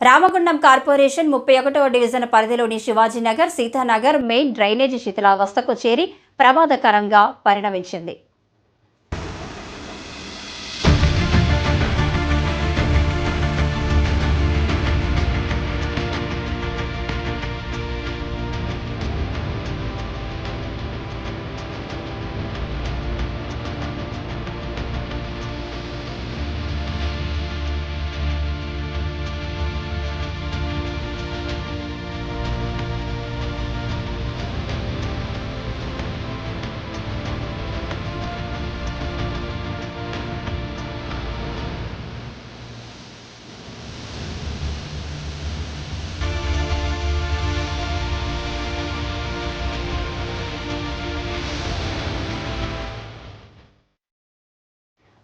Ramagundam corporation ముప్పై ఒకటవ division పరిధిలోని శివాజీనగర్ సీతానగర్ మెయిన్ డ్రైనేజీ శిథిలావస్థకు చేరి ప్రమాదకరంగా పరిణమించింది.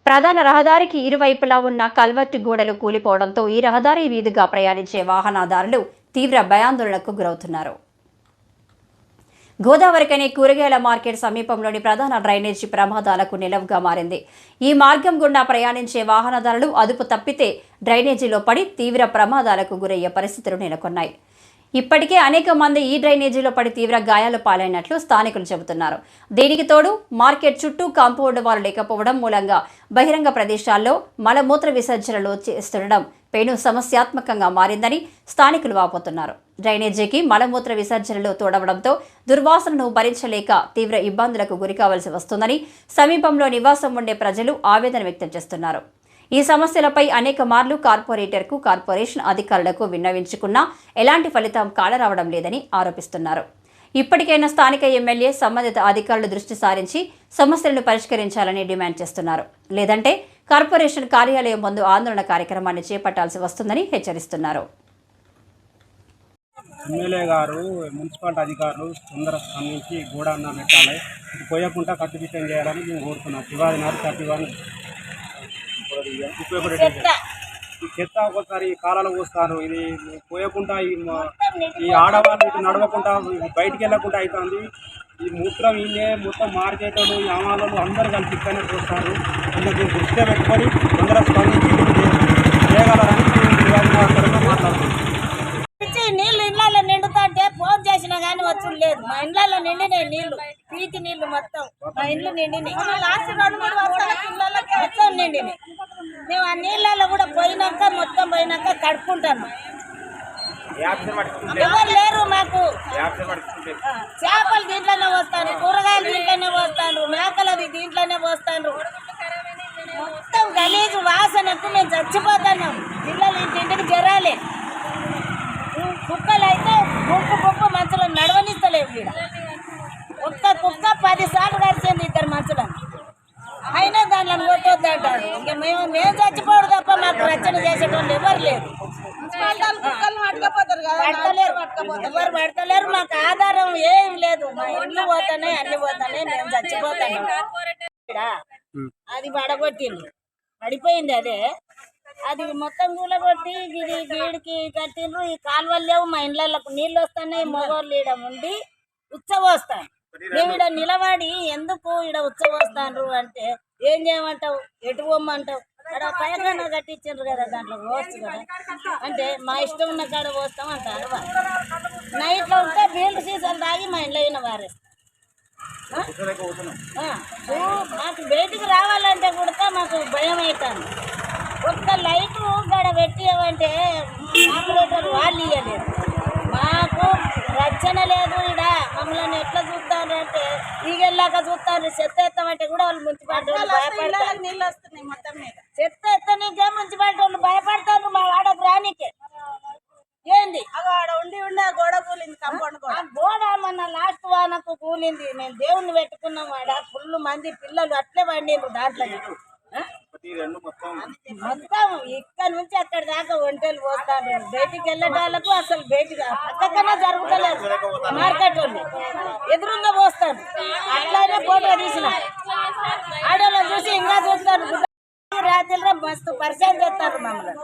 ప్రధాన రహదారికి ఇరువైపులా ఉన్న కల్వర్టు గోడలు కూలిపోవడంతో ఈ రహదారి మీదుగా ప్రయాణించే వాహనదారులు తీవ్ర భయాందోళనకు గురవుతున్నారు. గోదావరికని కూరగాయల మార్కెట్ సమీపంలోని ప్రధాన డ్రైనేజీ ప్రమాదాలకు నిలవుగా మారింది. ఈ మార్గం గుండా ప్రయాణించే వాహనదారులు అదుపు తప్పితే డ్రైనేజీలో పడి తీవ్ర ప్రమాదాలకు గురయ్యే పరిస్థితులు నెలకొన్నాయి. ఇప్పటికే అనేక మంది ఈ డ్రైనేజీలో పడి తీవ్ర గాయాలు పాలైనట్లు స్థానికులు చెబుతున్నారు. దీనికి తోడు మార్కెట్ చుట్టూ కాంపౌండ్ వారు లేకపోవడం మూలంగా బహిరంగ ప్రదేశాల్లో మలమూత్ర విసర్జనలు చేస్తుండడం పెను సమస్యాత్మకంగా మారిందని స్థానికులు వాపోతున్నారు. డ్రైనేజీకి మలమూత్ర విసర్జనలు తోడవడంతో దుర్వాసనను భరించలేక తీవ్ర ఇబ్బందులకు గురికావలసి వస్తుందని సమీపంలో నివాసం ఉండే ప్రజలు ఆవేదన వ్యక్తం చేస్తున్నారు. ఈ సమస్యలపై అనేక మార్లు కార్పొరేటర్కు కార్పొరేషన్ అధికారులకు విన్నవించుకున్నా ఎలాంటి ఫలితం కాలరావడం లేదని ఆరోపిస్తున్నారు. ఇప్పటికైనా స్థానిక ఎమ్మెల్యే సంబంధిత అధికారులు దృష్టి సారించి సమస్యలను పరిష్కరించాలని డిమాండ్ చేస్తున్నారు. లేదంటే కార్పొరేషన్ కార్యాలయం ముందు ఆందోళన కార్యక్రమాన్ని చేపట్టాల్సి వస్తుందని హెచ్చరిస్తున్నారు. ఎమ్మెల్యే గారు మున్సిపాలిటీ అధికారులు తొందర స్పందించి గోడన్న పెట్టాలి పోయకుండా కట్టుదిట్టం చేయాలని మేము కోరుతున్నాం. శివాజీ నగర్ థర్టీ ఈ చెత్త ఒకసారి కాలాలు పోస్తారు ఇది పోయకుండా ఈ ఆడవాళ్ళు ఇటు నడవకుండా బయటికి వెళ్ళకుండా అవుతుంది ఈ మూత్రం వీళ్ళే మొత్తం మార్కెట్లు ఈ అమాలు అందరూ కలిసి ఇక్కడనే పోస్తారు. దీన్ని దృష్టిలో పెట్టుకొని తొందర స్పందించి చేయగలరని నీళ్ళు నిండుతుంటే ఫోన్ చేసినా కానీ వచ్చుడు లేదు. మా నిండినాయి నీళ్ళు పీకి నీళ్ళు మొత్తం. మా ఇండ్లు నిండినాయి. లాస్ట్ రెండు మూడు వర్షాల మొత్తం నిండినాయి. మేము ఆ నీళ్ళల్లో కూడా పోయినాక మొత్తం పోయినాక కడుక్కుంటాను ఎవరు లేరు మాకు. చేపలు దీంట్లోనే వస్తాను కూరగాయలు దీంట్లోనే వస్తాను మేకలది దీంట్లోనే వస్తాను మొత్తం గలీజు వాసనకు మేము చచ్చిపోతున్నాం. పిల్లలు ఇంటింటికి జరాలే. రచన చేసేటోళ్ళు ఎవరు లేరు. పడతలేరు. ఎవరు పడతలేరు? మాకు ఆధారం ఏం లేదు. మా ఇండ్లు పోతానే అన్ని పోతానే మేము చచ్చిపోతాను అది పడగొట్టింది పడిపోయింది అదే. అది మొత్తం కూలగొట్టి ఇది గీడికి కట్టిండ్రు. ఈ కాలువలు లేవు మా ఇండ్లకు నీళ్ళు వస్తున్నాయి మగవాళ్ళు ఈడ ఉండి ఉచ్చబోస్తాను మేము ఈడ నిలబడి ఎందుకు ఈడ ఉచ్చబోస్తాను అంటే ఏం చేయమంటావు? ఎటు పోమ్మంటావు అక్కడ పైన కట్టించారు కదా దాంట్లో పోవచ్చు కదా. అంటే మా ఇష్టం ఉన్న కాడ పోస్తాం అంటారు. నైట్లో ఉంటే బీల్డ్ సీజన్ తాగి మా ఇంట్లో అయిన ఓ, మాకు బయటికి రావాలంటే కూడా మాకు భయం అవుతుంది ఒక్క లైట్ గడ పెట్టియమంటే ఆపరేటర్ వాళ్ళు ఇవ్వలేదు మాకు రచన లేదు ఇడ మమ్మల్ని ఎట్లా చూస్తారు అంటే ఈగెళ్ళాక చూస్తారు చెత్త ఎత్తామంటే కూడా వాళ్ళు భయపడతారు. నీళ్ళు వస్తున్నాయి మొత్తం మీద. చెత్త ఎత్తనికే మున్సిపాలిటీ వాళ్ళు భయపడతారు మా వాడకు రానికే ఏంది? ఉండి ఉండి ఆ గోడ కూలింది కంపౌండ్ గోడ. గోడ మన లాస్ట్ వానకు కూలింది మేము దేవుణ్ణి పెట్టుకున్నాం ఆడ. ఫుల్ మంది పిల్లలు అట్లే పండిండ్రు దాంట్లో? మొత్తం ఇక్కడ నుంచి అక్కడ దాకా ఒంటెలు పోతారు. బయటికి వెళ్ళేటాళ్ళకు అసలు బయటికి పక్కకన్నా జరుగుతలేదు. మార్కెట్ వాళ్ళు ఎదురుగా పోస్తారు. అట్లానే ఫోటో తీసిన ఆడవాళ్ళని చూసి ఇంకా చూస్తారు రాత్రి మస్తు పరిచయం చేస్తారు మమ్మల్ని.